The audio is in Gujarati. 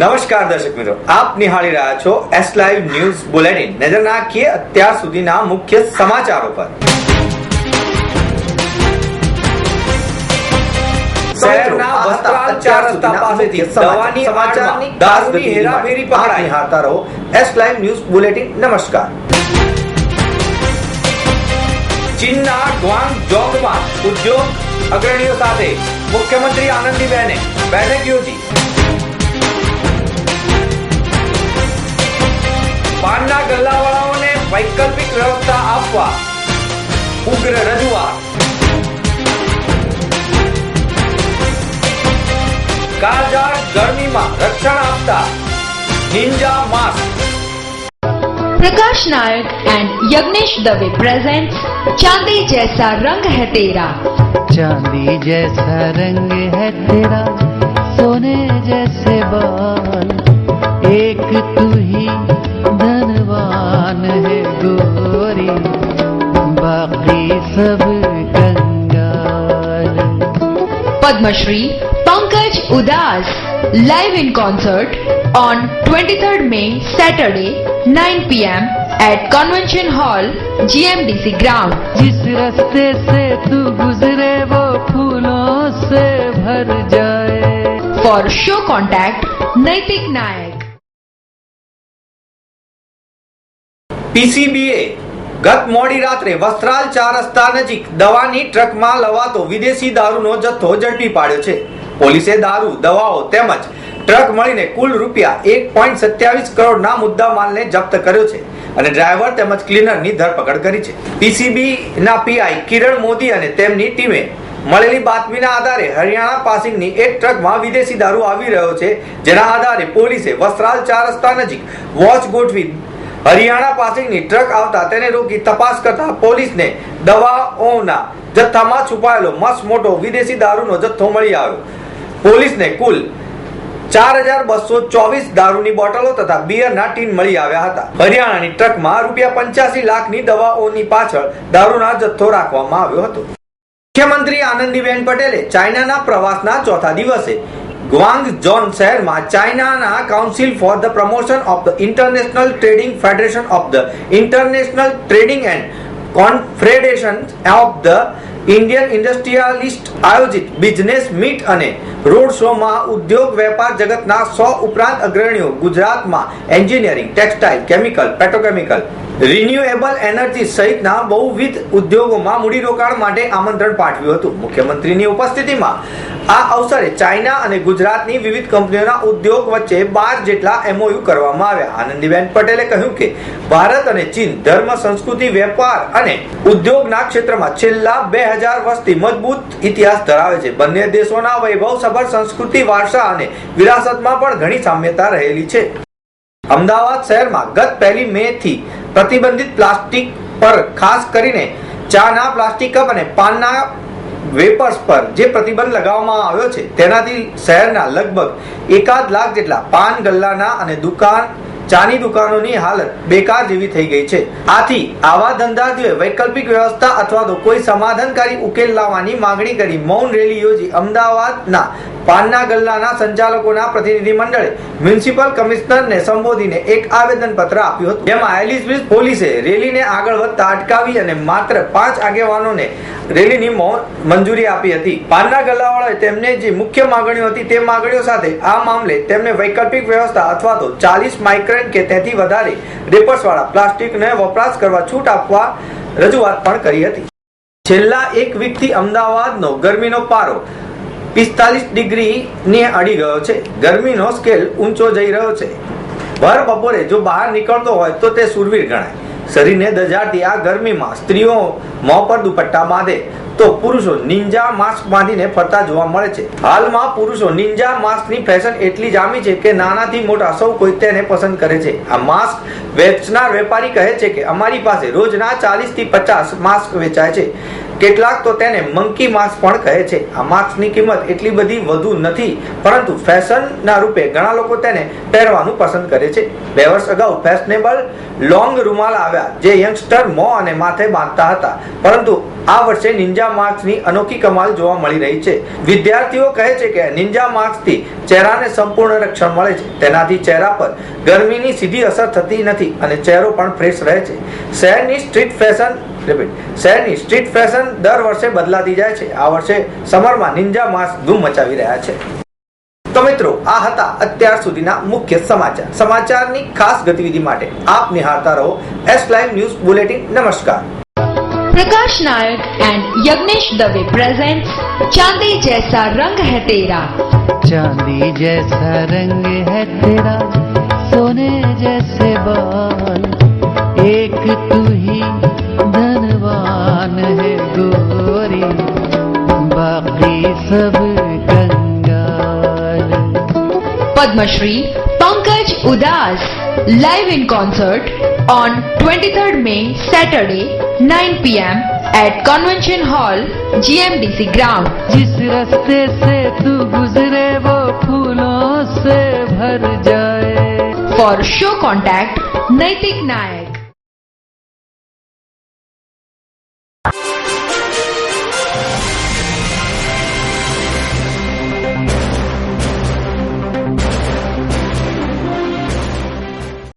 નમસ્કાર દર્શક મિત્રો આપ નિહાળી રહ્યા છો એસ લાઈવ ન્યૂઝ બુલેટિન નજર નાખીએ અત્યાર સુધીના મુખ્ય સમાચારો પર. શહેરના વસ્ત્રાલ ચાર રસ્તા પાસેથી દવાની સમાચારની દારૂની હેરાફેરી પકડાઈ. નિહાળતા રહો. એસ લાઈવ ન્યૂઝ બુલેટિન નમસ્કાર. ચીનના ગ્વાંગજોંગમાં ઉદ્યોગ અગ્રણીઓ સાથે મુખ્યમંત્રી આનંદીબેને બેઠક યોજી. વાહનના ગલ્લાવાળાઓને વૈકલ્પિક વ્યવસ્થા આપવા ઉગ્ર રજૂઆત. કાળજાળ ગરમીમાં રક્ષણ આપતા ninja mask. Prakash Nayak and Yagnesh Dave present ચાંદી જૈસા રંગ હે તેરા. ચાંદી જૈસા રંગ હે તેરા સોને જૈસે બાલ उदास live in concert on 23rd May Saturday 9 p.m. at Convention Hall GMDC ground जिस रास्ते से तू गुजरे वो फूलों से भर जाए for show contact Naitik Nayak પીસીબીએ ગત મોડી રાત્રે વસ્ત્રાલ ચાર રસ્તા નજીક દવાની ટ્રકમાં લવાતો વિદેશી દારૂનો જથ્થો ઝડપી પાડ્યો છે પોલીસે દારૂ, દવાઓ તેમજ ટ્રક મળીને કુલ રૂપિયા એક પોઈન્ટ સત્યાવીસ કરોડના મુદ્દા માલને જપ્ત કર્યો છે અને ડ્રાઈવર તેમજ ક્લીનરની ધરપકડ કરી છે. પીસીબી ના પીઆઈ કિરણ મોદી અને તેમની ટીમે મળેલી બાતમીના આધારે હરિયાણા પાસિંગની એક ટ્રકમાં વિદેશી દારૂ આવી રહ્યો છે, જેના આધારે પોલીસે વસ્ત્રાલ ચાર રસ્તા નજીક વોચ ગોઠવી હરિયાણા પાસિંગની ટ્રક આવતા તેને રોકી તપાસ કરતા પોલીસને દવાઓના જથ્થામાં છુપાયેલો મસ્ત મોટો વિદેશી દારૂનો જથ્થો મળી આવ્યો. પોલીસને કુલ ચાર હજાર બસો ચોવીસ દારૂની બોટલો તથા બિયરના ટીન મળી આવ્યા હતા. હરિયાણાની ટ્રકમાં રૂપિયા પંચ્યાસી લાખની દવાઓની પાછળ દારૂના જથ્થો રાખવામાં આવ્યો હતો. મુખ્યમંત્રી આનંદીબેન પટેલે ચાઇનાના પ્રવાસના ચોથા દિવસે ગ્વાંગ જોન શહેરમાં ચાઇનાના council for the promotion of the international trading federation of the international trading and confederation of the Indian industrialist આયોજિત બિઝનેસ મીટ અને રોડ શોમાં ઉદ્યોગ વેપાર જગતના સો ઉપરાંત અગ્રણીઓ ગુજરાતમાં engineering, textile, chemical, petrochemical renewable energy સહિતના બહુવિધ ઉદ્યોગોમાં મૂડીરોકાણ માટે આમંત્રણ પાઠવ્યું હતું. મુખ્યમંત્રીની ઉપસ્થિતિમાં આ અવસરે ચાઇના અને ગુજરાતની વિવિધ કંપનીઓના ઉદ્યોગ વચ્ચે બાર જેટલા એમઓયુ કરવામાં આવ્યા. આનંદીબેન પટેલે કહ્યું કે ભારત અને ચીન ધર્મ, સંસ્કૃતિ, વેપાર અને ઉદ્યોગના ક્ષેત્રમાં છેલ્લા બે હજાર વર્ષથી મજબૂત ઇતિહાસ ધરાવે છે. બંને દેશોના વૈભવસભર સંસ્કૃતિ, વારસા અને વિરાસતમાં પણ ઘણી સામ્યતા રહેલી છે. અમદાવાદ શહેરમાં ગત પહેલી મે થી પ્રતિબંધિત પ્લાસ્ટિક પર, ખાસ કરીને ચાના પ્લાસ્ટિક કપ અને પાનના વેપર્સ પર જે પ્રતિબંધ લગાવવામાં આવ્યો છે, તેનાથી શહેરના લગભગ એકાદ લાખ જેટલા પાન ગલ્લાના અને દુકાન, ચાની દુકાનોની હાલત બેકાર જેવી થઈ ગઈ છે. આથી આવા ધંધાર્થીઓએ વૈકલ્પિક વ્યવસ્થા અથવા તો કોઈ સમાધાનકારી ઉકેલ લાવવાની માંગણી કરી મૌન રેલી યોજી અમદાવાદના પાનના ગલ્લાના સંચાલકોના પ્રતિનિધિ મંડળે મ્યુનિસિપલ કમિશનરને સંબોધીને એક આવેદન પત્ર આપ્યું હતું. જેમાં એલિઝબેથ પોલીસે રેલીને આગળ વધતા અટકાવી અને માત્ર પાંચ આગેવાનોને રેલીની મંજૂરી આપી હતી. પાનના ગલ્લાવાળાએ તેમને જે મુખ્ય માંગણીઓ હતી તે માંગણીઓ સાથે આ મામલે તેમને વૈકલ્પિક વ્યવસ્થા અથવા તો ચાલીસ માઇક્રોન કે તેથી વધારે રેપર્સવાળા પ્લાસ્ટિકને વપરાશ કરવા છૂટ આપવા રજૂઆત પણ કરી હતી. છેલ્લા એક વીકથી અમદાવાદનો ગરમીનો પારો પિસ્તાલીસ ડિગ્રી ને અડી ગયો છે. ગરમીનો સ્કેલ ઊંચો જઈ રહ્યો છે. ભર બપોરે જો બહાર નીકળતો હોય તો તે સુરવીર ગણાય. શરીરને દજાડતી આ ગરમીમાં સ્ત્રીઓ મોં પર દુપટ્ટા બાંધે તો પુરુષો નિંજા માસ્ક બાંધીને ફરતા જોવા મળે છે. હાલમાં પુરુષો નિંજા માસ્કની ફેશન એટલી જામી છે કે નાનાથી મોટા સૌ કોઈ તેને પસંદ કરે છે. આ માસ્ક વેચનાર વેપારી કહે છે કે અમારી પાસે રોજના ચાલીસથી પચાસ માસ્ક વેચાય છે. કેટલાક તો તેને મંકી માસ્ક પણ કહે છે. આ માસ્કની કિંમત એટલી બધી વધુ નથી, પરંતુ ફેશનના રૂપે ઘણા લોકો તેને પહેરવાનું પસંદ કરે છે. બે વર્ષ અગાઉ ફેશનેબલ લોંગ રૂમાલ આવ્યા, જે યંગસ્ટર મોં અને માથે બાંધતા હતા. પરંતુ આ વર્ષે નિંજા માસ્કની અનોખી કમાલ જોવા મળી રહી છે. વિદ્યાર્થીઓ કહે છે કે નિંજા માસ્કથી ચહેરાને સંપૂર્ણ રક્ષણ મળે છે. તેનાથી ચહેરા પર ગરમીની સીધી અસર થતી નથી અને ચહેરો પણ ફ્રેશ રહે છે. શહેરની સ્ટ્રીટ ફેશન રિપીટ શહેરની સ્ટ્રીટ ફેશન દર વર્ષે બદલાતી જાય છે આ વર્ષે સમરમાં નિંજા માસ્ક ધૂમ મચાવી રહ્યા છે તો મિત્રો આ હતા અત્યાર સુધીના મુખ્ય સમાચાર સમાચારની ખાસ ગતિવિધિ માટે આપ નિહાળતા રહો એસ લાઈવ ન્યૂઝ બુલેટિન નમસ્કાર प्रकाश नायक एंड यज्ञेश दवे प्रेजेंट्स चांदी जैसा रंग है तेरा चांदी जैसा रंग है तेरा सोने जैसे बाल एक तू सब कंगाल। Padmashri Pankaj Udhas live in concert on 23rd May Saturday 9 PM at convention hall GMDC ग्राम जिस रास्ते से तू गुजरे वो फूलों से भर जाए। फॉर शो कॉन्टैक्ट नैतिक नायक